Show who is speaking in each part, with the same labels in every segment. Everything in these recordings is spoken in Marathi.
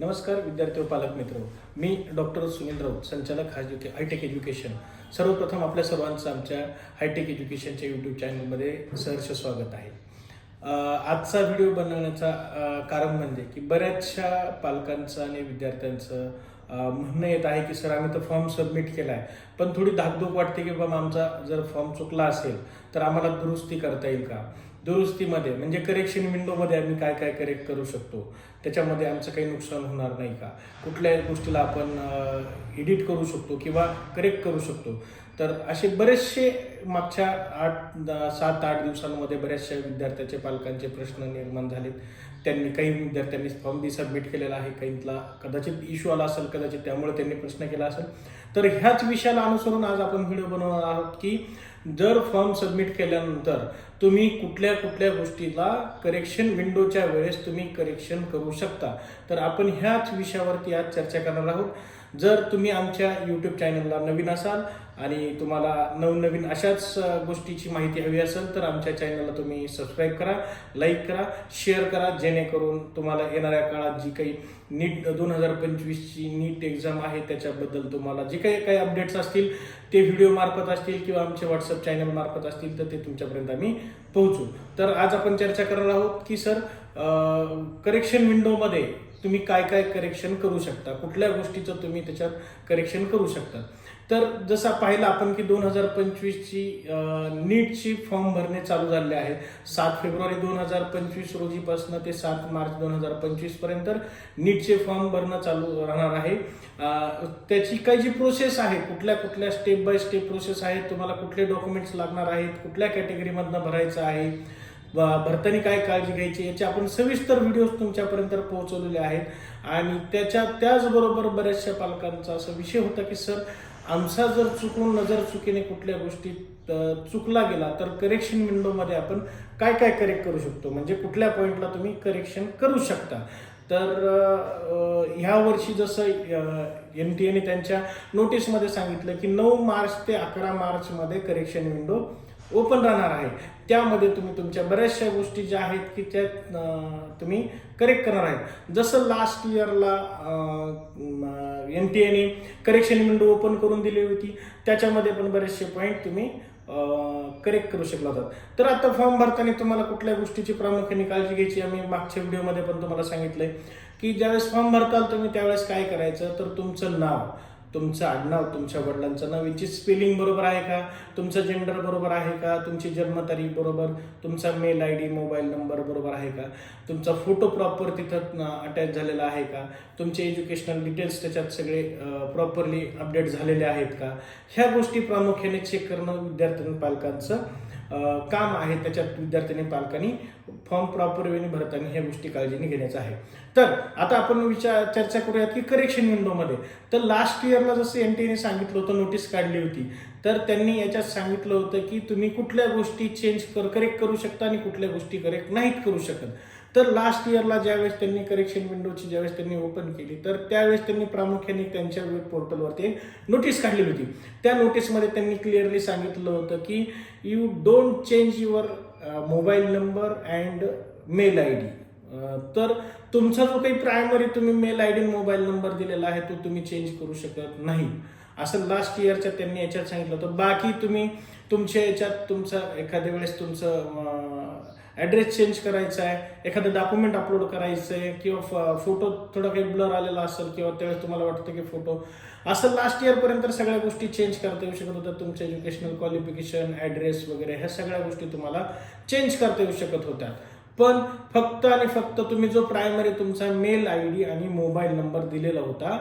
Speaker 1: नमस्कार विद्यार्थी व पालक मित्र. मी डॉक्टर सुनील राऊत संचालक हायटेक हायटेक एज्युकेशन. सर्वप्रथम आपल्या सर्वांचं आमच्या हायटेक एज्युकेशनच्या यूट्यूब चॅनलमध्ये सहर्ष स्वागत आहे. आजचा व्हिडिओ बनवण्याचा कारण म्हणजे की बऱ्याचशा पालकांचं आणि विद्यार्थ्यांचं म्हणणं येत आहे की सर आम्ही तर फॉर्म सबमिट केला आहे पण थोडी धाकधूक वाटते की बाबा आमचा जर फॉर्म चुकला असेल तर आम्हाला दुरुस्ती करता येईल का? दुरुस्तीमध्ये म्हणजे करेक्शन विंडोमध्ये आम्ही काय काय करेक्ट करू शकतो? त्याच्यामध्ये आमचं काही नुकसान होणार नाही का? कुठल्याही गोष्टीला आपण एडिट करू शकतो किंवा करेक्ट करू शकतो? तर असे बरेचसे मागच्या आठ द- सात आठ दिवसांमध्ये बऱ्याचशा विद्यार्थ्याचे पालकांचे प्रश्न निर्माण झालेत. त्यांनी काही विद्यार्थ्यांनी फॉर्म बी सबमिट केलेला आहे. काहींतला कदाचित इश्यू आला असेल कदाचित त्यामुळे त्यांनी प्रश्न केला असेल. तर ह्याच विषयाला अनुसरून आज आपण व्हिडिओ बनवणार आहोत की जर फॉर्म सबमिट केल्यानंतर तुम्ही कुठल्या कुठल्या गोष्टीला करेक्शन विंडोच्या वेळेस तुम्ही करेक्शन करू शकता. तर आपण ह्याच विषयावरती आज चर्चा करणार आहोत. जर तुम्ही आमच्या यूट्यूब चॅनलला नवीन असाल आणि तुम्हाला नवनवीन अशाच गोष्टीची माहिती हवी असेल तर आमच्या चॅनलला तुम्ही सबस्क्राईब करा लाईक करा शेअर करा जेणेकरून तुम्हाला येणाऱ्या काळात जी काही नीट दोन हजार पंचवीसची नीट एक्झाम आहे त्याच्याबद्दल तुम्हाला जे काही काही अपडेट्स असतील ते व्हिडिओ मार्फत असतील किंवा आमचे व्हॉट्सअप चॅनल मार्फत असतील तर ते तुमच्यापर्यंत आम्ही पोहोचू. तर आज आपण चर्चा करणार आहोत की सर करेक्शन विंडोमध्ये तुम्ही काय काय करेक्शन करू शकता? कुठल्या गोष्टीचं तुम्ही त्याच्यात करेक्शन करू शकता? तर जसं पाहिलं आपण की दोन हजार पंचवीसची नीटची फॉर्म भरणे चालू झाले आहे. सात फेब्रुवारी दोन हजार पंचवीस रोजीपासून ते सात मार्च दोन हजार पंचवीसपर्यंत नीटचे फॉर्म भरणं चालू राहणार आहे. त्याची काही जी प्रोसेस आहे कुठल्या कुठल्या स्टेप बाय स्टेप प्रोसेस आहे तुम्हाला कुठले डॉक्युमेंट्स लागणार आहेत कुठल्या कॅटेगरीमधनं भरायचं आहे भरताना काय काळजी घ्यायची याचे आपण सविस्तर व्हिडिओ तुमच्यापर्यंत पोहोचवलेले आहेत. आणि त्याच्या त्याचबरोबर बऱ्याचशा पालकांचा असा विषय होता की सर आमचा जर चुकून नजर चुकीने कुठल्या गोष्टीत चुकला गेला तर करेक्शन विंडोमध्ये आपण काय काय करेक्ट करू शकतो? म्हणजे कुठल्या पॉईंटला तुम्ही करेक्शन करू शकता? तर ह्या वर्षी जसं एन टी एने त्यांच्या नोटीसमध्ये सांगितलं की नऊ मार्च ते अकरा मार्चमध्ये करेक्शन विंडो ओपन राहणार आहे. त्यामध्ये तुम्ही तुमच्या बऱ्याचशा गोष्टी ज्या आहेत की त्या तुम्ही करेक्ट करणार आहेत जसं लास्ट इयरला एन टी एने करेक्शन विंडो ओपन करून दिली होती. त्याच्यामध्ये पण बरेचसे पॉईंट तुम्ही करेक्ट करू शकला होता. तर आता फॉर्म भरताना तुम्हाला कुठल्या गोष्टीची प्रामुख्याने काळजी घ्यायची आम्ही मागच्या व्हिडिओमध्ये पण तुम्हाला सांगितलंय की ज्यावेळेस फॉर्म भरताल तुम्ही त्यावेळेस काय करायचं? तर तुमचं नाव. तुमचं आडनाव तुमच्या वडिलांचं नाव याची स्पेलिंग बरोबर आहे का? तुमचं जेंडर बरोबर आहे का? तुमची जन्मतारीख बरोबर? तुमचा mail I D mobile number बरोबर आहे का? तुमचा फोटो प्रॉपर तिथं अटॅच झालेला आहे का? तुमचे एज्युकेशनल डिटेल्स त्याच्यात सगळे प्रॉपरली अपडेट झालेले आहेत का? ह्या गोष्टी प्रामुख्याने चेक करणं विद्यार्थ्यांनी पालकांचं काम आहे त्याच्यात विद्यार्थ्यांनी पालकांनी फॉर्म प्रॉपर वेने भरताना ह्या गोष्टी काळजीने घेण्याचं आहे. तर आता आपण विचार चर्चा करूयात की करेक्शन विंडोमध्ये तर लास्ट इयरला जसं एन टीने सांगितलं होतं नोटीस काढली होती. तर त्यांनी याच्यात सांगितलं होतं की तुम्ही कुठल्या गोष्टी चेंज कर करेक्ट करू शकता आणि कुठल्या गोष्टी करेक्ट नाहीत करू शकत. तर लास्ट इयरला ज्यावेळेस त्यांनी करेक्शन विंडोची ज्यावेळेस त्यांनी ओपन केली तर त्यावेळेस त्यांनी प्रामुख्याने त्यांच्या वेब पोर्टलवरती नोटीस काढलेली होती. त्या नोटीसमध्ये त्यांनी क्लिअरली सांगितलं होतं की you don't change your mobile number and mail I D तर तुमचा जो काही प्रायमरी तुम्ही mail I D mobile number दिलेला आहे तो तुम्ही चेंज करू शकत नाही. असं लास्ट इयरच्या त्यांनी याच्यात सांगितलं होतं. बाकी तुम्ही तुमच्या याच्यात तुमचं एखाद्या वेळेस तुमचं ॲड्रेस चेंज करायचा आहे एखादं डॉक्युमेंट अपलोड करायचं आहे किंवा फोटो थोडा काही ब्लर आलेला असेल किंवा त्यावेळेस तुम्हाला वाटतं की फोटो असं लास्ट इयरपर्यंत सगळ्या गोष्टी चेंज करता येऊ शकत होत्या. तुमचं एज्युकेशनल क्वालिफिकेशन ॲड्रेस वगैरे ह्या सगळ्या गोष्टी तुम्हाला चेंज करता येऊ शकत होत्या. पण फक्त आणि फक्त तुम्ही जो प्रायमरी तुमचा मेल आय डी आणि मोबाईल नंबर दिलेला होता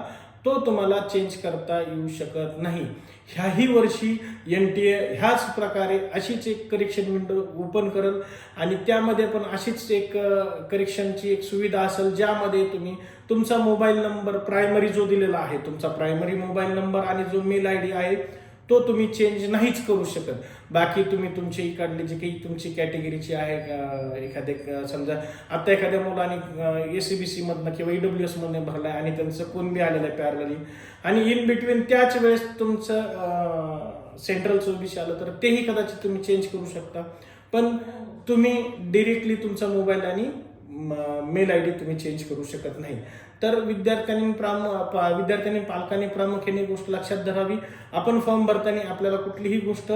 Speaker 1: तो तुम्हाला चेंज करता येऊ शकत नाही. ह्याही वर्षी एन टी ए ह्याच प्रकारे अशीच एक करेक्शन विंडो ओपन करेल आणि त्यामध्ये पण अशीच एक करेक्शनची एक सुविधा असेल ज्यामध्ये तुम्ही तुमचा मोबाईल नंबर प्रायमरी जो दिलेला आहे तुमचा प्रायमरी मोबाईल नंबर आणि जो मेल आय डी आहे तो तुम्ही चेंज नाहीच करू शकत. बाकी तुम्ही तुमचे इकडली जी काही तुमची कॅटेगरीची आहे एखादे एखाद्या समजा आता एखाद्या मुलाने ए सी बी सीमधनं मधनं किंवा ईडब्ल्यू एस मधनं भरलाय आणि त्यांचं कोण बी आलेलं आहे पॅरलली आणि इन बिटवीन त्याच वेळेस तुमचं सेंट्रल ओबीसी आलं तर तेही कदाचित तुम्ही चेंज करू शकता. पण तुम्ही डिरेक्टली तुमचा मोबाईल आणि मेल आय डी तुम्ही चेंज करू शकत नाही. तर विद्यार्थ्यांनी प्राम पा- विद्यार्थ्यांनी पालकांनी प्रामुख्याने गोष्ट लक्षात धरावी. आपण फॉर्म भरताना आपल्याला कुठलीही गोष्ट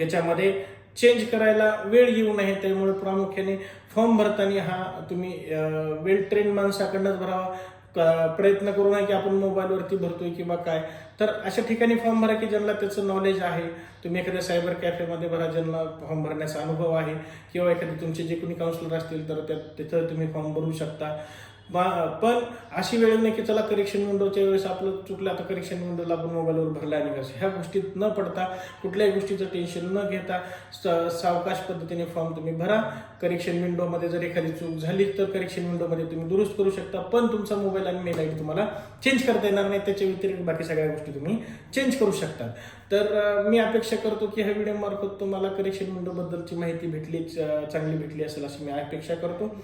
Speaker 1: याच्यामध्ये चेंज करायला वेळ येऊ नये त्यामुळे प्रामुख्याने फॉर्म भरताना हा तुम्ही वेल ट्रेन माणसाकडनंच भरावा. क- प्रयत्न करू नये की आपण मोबाईलवरती भरतोय किंवा काय. तर अशा ठिकाणी फॉर्म भरा की ज्यांना त्याचं नॉलेज आहे. तुम्ही एखाद्या सायबर कॅफेमध्ये भरा ज्यांना फॉर्म भरण्याचा अनुभव आहे. किंवा एखादे तुमचे जे कोणी काउन्सिलर असतील तर त्या तिथं तुम्ही फॉर्म भरू शकता. पण अशी वेळ नाही की चला करेक्शन विंडोच्या वेळेस आपलं चुकलं आता करेक्शन विंडोला आपण मोबाईलवर भरला आणि कसं ह्या गोष्टीत न पडता कुठल्याही गोष्टीचं टेन्शन न घेता सावकाश पद्धतीने फॉर्म तुम्ही भरा. करेक्शन विंडोमध्ये जर एखादी चूक झाली तर करेक्शन विंडोमध्ये तुम्ही दुरुस्त करू शकता. पण तुमचा मोबाईल आणि मेल आय डी तुम्हाला चेंज करता येणार नाही. त्याच्या व्यतिरिक्त बाकी सगळ्या गोष्टी तुम्ही चेंज करू शकता. तर मी अपेक्षा करतो की ह्या व्हिडिओ मार्फत तुम्हाला करेक्शन विंडोबद्दलची माहिती भेटली चांगली भेटली असेल अशी मी अपेक्षा करतो.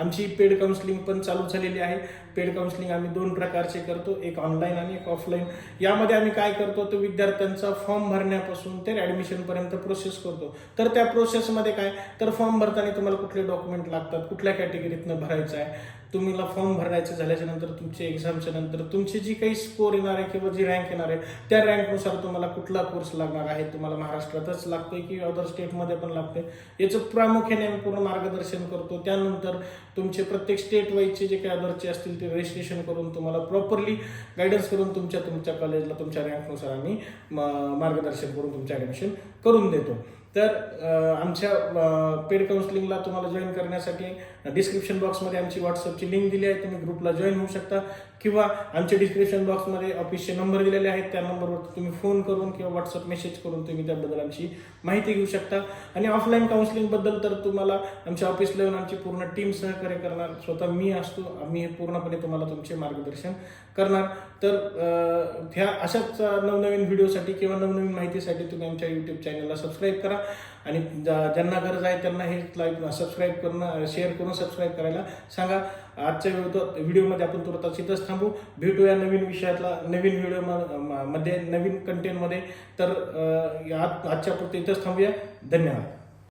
Speaker 1: आमची पेड काउन्सिलिंग पण चालू झालेली आहे. पेड काउन्सिलिंग आम्ही दोन प्रकारचे करतो एक ऑनलाईन आणि एक ऑफलाईन यामध्ये आम्ही काय करतो तर विद्यार्थ्यांचा फॉर्म भरण्यापासून ते ऍडमिशन पर्यंत प्रोसेस करतो. तर त्या प्रोसेसमध्ये काय? तर फॉर्म भरताना तुम्हाला कुठले डॉक्युमेंट लागतात कुठल्या कॅटेगरीतनं भरायचं आहे? तुम्हाला फॉर्म भरायचं झाल्याच्यानंतर तुमची एक्झामच्या नंतर तुमची जी काही स्कोर येणार आहे किंवा जी रँक येणार आहे त्या रँकनुसार तुम्हाला कुठला कोर्स लागणार आहे? तुम्हाला महाराष्ट्रातच लागतोय की अदर स्टेटमध्ये पण लागतोय? याचं प्रामुख्याने आम्ही पूर्ण मार्गदर्शन करतो. त्यानंतर तुमचे प्रत्येक स्टेट वाईजचे जे काही अदरचे असतील ते रजिस्ट्रेशन करून तुम्हाला प्रॉपरली गायडन्स करून तुमच्या तुमच्या कॉलेजला तुमच्या रँकनुसार आम्ही म- मार्गदर्शन करून तुमचे ॲडमिशन करून देतो. तर आमच्या पेड काउन्सिलिंगला तुम्हाला जॉईन करण्यासाठी डिस्क्रिप्शन बॉक्समध्ये आमची व्हॉट्सअपची लिंक दिली आहे. तुम्ही ग्रुपला जॉईन होऊ शकता. किंवा आमच्या डिस्क्रिप्शन बॉक्समध्ये ऑफिसचे नंबर दिलेले आहेत. त्या नंबरवर तुम्ही फोन करून किंवा व्हॉट्सअप मेसेज करून तुम्ही त्याबद्दल आमची माहिती घेऊ शकता. आणि ऑफलाईन काउन्सिलिंगबद्दल तर तुम्हाला आमच्या ऑफिसला येऊन आमची पूर्ण टीम सहकार्य करणार. स्वतः मी असतो. आम्ही हे पूर्णपणे तुम्हाला तुमचे मार्गदर्शन करणार. तर ह्या अशाच नवनवीन व्हिडिओसाठी किंवा नवनवीन माहितीसाठी तुम्ही आमच्या यूट्यूब चॅनलला सबस्क्राईब करा. आणि ज्यांना गरज आहे त्यांना हे लाईक सबस्क्राईब करणं शेअर करून सबस्क्राईब करायला सांगा. आजच्या व्हिडिओ व्हिडिओमध्ये आपण तुरंत इथंच थांबू. भेटूया नवीन विषयातला नवीन व्हिडिओमध्ये नवीन कंटेंटमध्ये तर आज आजच्या पुरते इथंच थांबूया. धन्यवाद.